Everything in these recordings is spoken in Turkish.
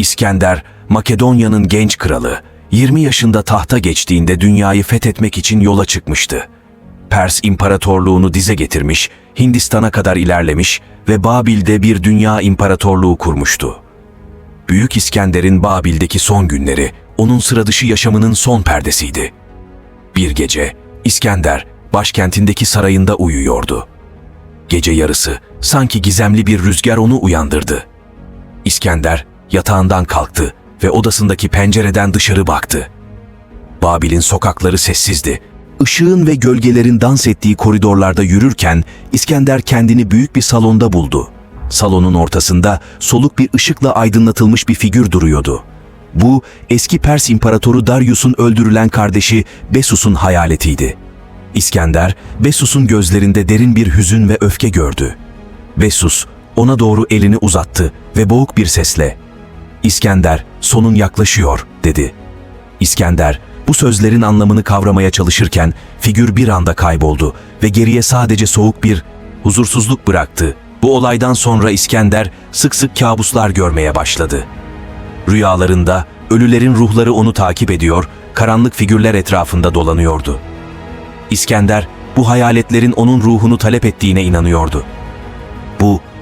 İskender, Makedonya'nın genç kralı, 20 yaşında tahta geçtiğinde dünyayı fethetmek için yola çıkmıştı. Pers İmparatorluğunu dize getirmiş, Hindistan'a kadar ilerlemiş ve Babil'de bir dünya imparatorluğu kurmuştu. Büyük İskender'in Babil'deki son günleri, onun sıra dışı yaşamının son perdesiydi. Bir gece, İskender, başkentindeki sarayında uyuyordu. Gece yarısı, sanki gizemli bir rüzgar onu uyandırdı. İskender, yatağından kalktı ve odasındaki pencereden dışarı baktı. Babil'in sokakları sessizdi. Işığın ve gölgelerin dans ettiği koridorlarda yürürken İskender kendini büyük bir salonda buldu. Salonun ortasında soluk bir ışıkla aydınlatılmış bir figür duruyordu. Bu eski Pers İmparatoru Darius'un öldürülen kardeşi Besus'un hayaletiydi. İskender, Besus'un gözlerinde derin bir hüzün ve öfke gördü. Besus ona doğru elini uzattı ve boğuk bir sesle "İskender, sonun yaklaşıyor." dedi. İskender bu sözlerin anlamını kavramaya çalışırken figür bir anda kayboldu ve geriye sadece soğuk bir huzursuzluk bıraktı. Bu olaydan sonra İskender sık sık kabuslar görmeye başladı. Rüyalarında ölülerin ruhları onu takip ediyor, karanlık figürler etrafında dolanıyordu. İskender bu hayaletlerin onun ruhunu talep ettiğine inanıyordu.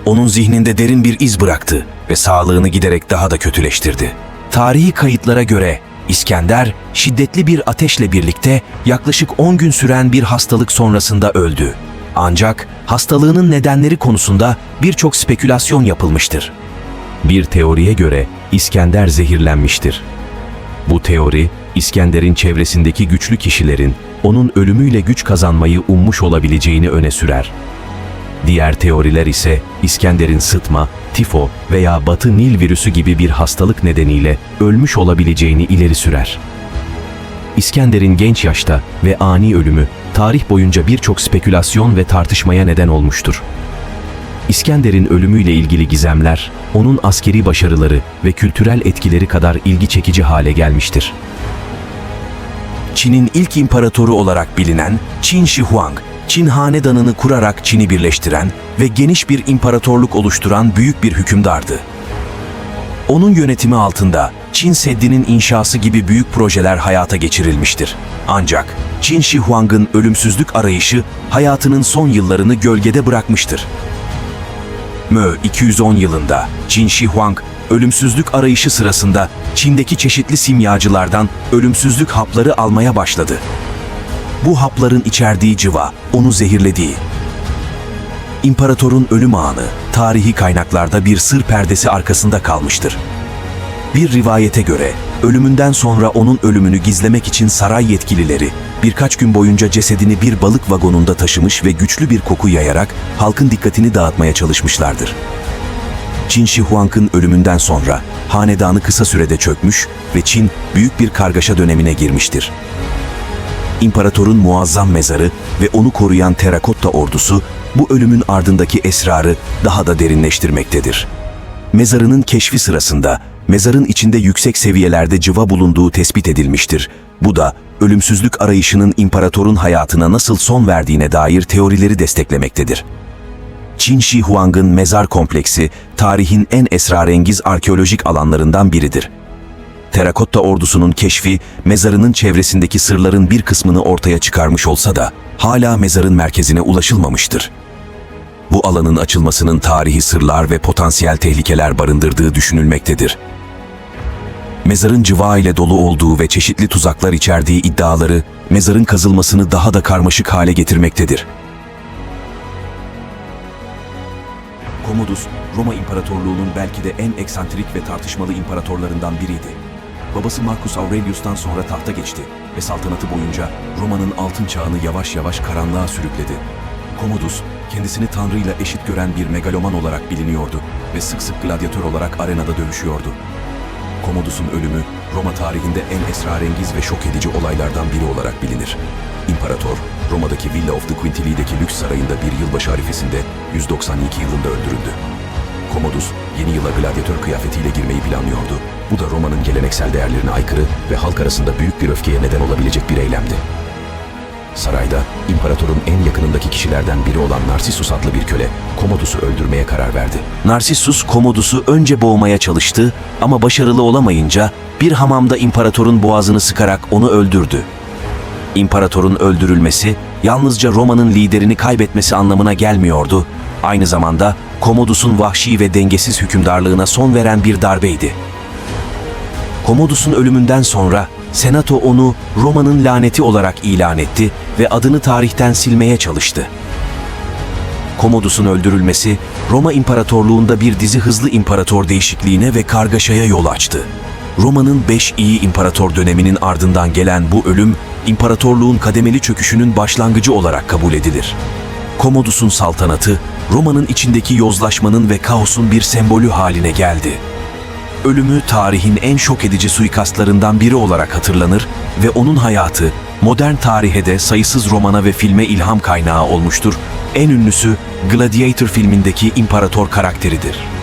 Onun zihninde derin bir iz bıraktı ve sağlığını giderek daha da kötüleştirdi. Tarihi kayıtlara göre İskender şiddetli bir ateşle birlikte yaklaşık 10 gün süren bir hastalık sonrasında öldü. Ancak hastalığının nedenleri konusunda birçok spekülasyon yapılmıştır. Bir teoriye göre İskender zehirlenmiştir. Bu teori, İskender'in çevresindeki güçlü kişilerin onun ölümüyle güç kazanmayı ummuş olabileceğini öne sürer. Diğer teoriler ise İskender'in sıtma, tifo veya Batı Nil virüsü gibi bir hastalık nedeniyle ölmüş olabileceğini ileri sürer. İskender'in genç yaşta ve ani ölümü tarih boyunca birçok spekülasyon ve tartışmaya neden olmuştur. İskender'in ölümüyle ilgili gizemler, onun askeri başarıları ve kültürel etkileri kadar ilgi çekici hale gelmiştir. Çin'in ilk imparatoru olarak bilinen Qin Shi Huang, Çin hanedanını kurarak Çin'i birleştiren ve geniş bir imparatorluk oluşturan büyük bir hükümdardı. Onun yönetimi altında Çin Seddi'nin inşası gibi büyük projeler hayata geçirilmiştir. Ancak Qin Shi Huang'ın ölümsüzlük arayışı hayatının son yıllarını gölgede bırakmıştır. Mö 210 yılında Qin Shi Huang ölümsüzlük arayışı sırasında Çin'deki çeşitli simyacılardan ölümsüzlük hapları almaya başladı. Bu hapların içerdiği cıva onu zehirlediği. İmparatorun ölüm anı tarihi kaynaklarda bir sır perdesi arkasında kalmıştır. Bir rivayete göre ölümünden sonra onun ölümünü gizlemek için saray yetkilileri birkaç gün boyunca cesedini bir balık vagonunda taşımış ve güçlü bir koku yayarak halkın dikkatini dağıtmaya çalışmışlardır. Çin Shi Huang'ın ölümünden sonra hanedanı kısa sürede çökmüş ve Çin büyük bir kargaşa dönemine girmiştir. İmparatorun muazzam mezarı ve onu koruyan terakotta ordusu bu ölümün ardındaki esrarı daha da derinleştirmektedir. Mezarının keşfi sırasında mezarın içinde yüksek seviyelerde cıva bulunduğu tespit edilmiştir. Bu da ölümsüzlük arayışının imparatorun hayatına nasıl son verdiğine dair teorileri desteklemektedir. Qin Shi Huang'ın mezar kompleksi tarihin en esrarengiz arkeolojik alanlarından biridir. Terakotta ordusunun keşfi mezarının çevresindeki sırların bir kısmını ortaya çıkarmış olsa da hala mezarın merkezine ulaşılmamıştır. Bu alanın açılmasının tarihi sırlar ve potansiyel tehlikeler barındırdığı düşünülmektedir. Mezarın cıva ile dolu olduğu ve çeşitli tuzaklar içerdiği iddiaları mezarın kazılmasını daha da karmaşık hale getirmektedir. Commodus, Roma İmparatorluğu'nun belki de en eksantrik ve tartışmalı imparatorlarından biriydi. Babası Marcus Aurelius'tan sonra tahta geçti ve saltanatı boyunca Roma'nın altın çağını yavaş yavaş karanlığa sürükledi. Commodus, kendisini Tanrı'yla eşit gören bir megaloman olarak biliniyordu ve sık sık gladyatör olarak arenada dövüşüyordu. Commodus'un ölümü Roma tarihinde en esrarengiz ve şok edici olaylardan biri olarak bilinir. İmparator, Roma'daki Villa of the Quintili'deki lüks sarayında bir yılbaşı arifesinde 192 yılında öldürüldü. Commodus, yeni yıla gladyatör kıyafetiyle girmeyi planlıyordu. Bu da Roma'nın geleneksel değerlerine aykırı ve halk arasında büyük bir öfkeye neden olabilecek bir eylemdi. Sarayda imparatorun en yakınındaki kişilerden biri olan Narsisus adlı bir köle Komodus'u öldürmeye karar verdi. Narcissus Komodus'u önce boğmaya çalıştı ama başarılı olamayınca bir hamamda imparatorun boğazını sıkarak onu öldürdü. İmparatorun öldürülmesi yalnızca Roma'nın liderini kaybetmesi anlamına gelmiyordu. Aynı zamanda Komodus'un vahşi ve dengesiz hükümdarlığına son veren bir darbeydi. Komodus'un ölümünden sonra Senato onu Roma'nın laneti olarak ilan etti ve adını tarihten silmeye çalıştı. Komodus'un öldürülmesi Roma İmparatorluğu'nda bir dizi hızlı imparator değişikliğine ve kargaşaya yol açtı. Roma'nın 5 iyi imparator döneminin ardından gelen bu ölüm, imparatorluğun kademeli çöküşünün başlangıcı olarak kabul edilir. Komodus'un saltanatı, Roma'nın içindeki yozlaşmanın ve kaosun bir sembolü haline geldi. Ölümü tarihin en şok edici suikastlarından biri olarak hatırlanır ve onun hayatı modern tarihe de sayısız romana ve filme ilham kaynağı olmuştur. En ünlüsü Gladiator filmindeki imparator karakteridir.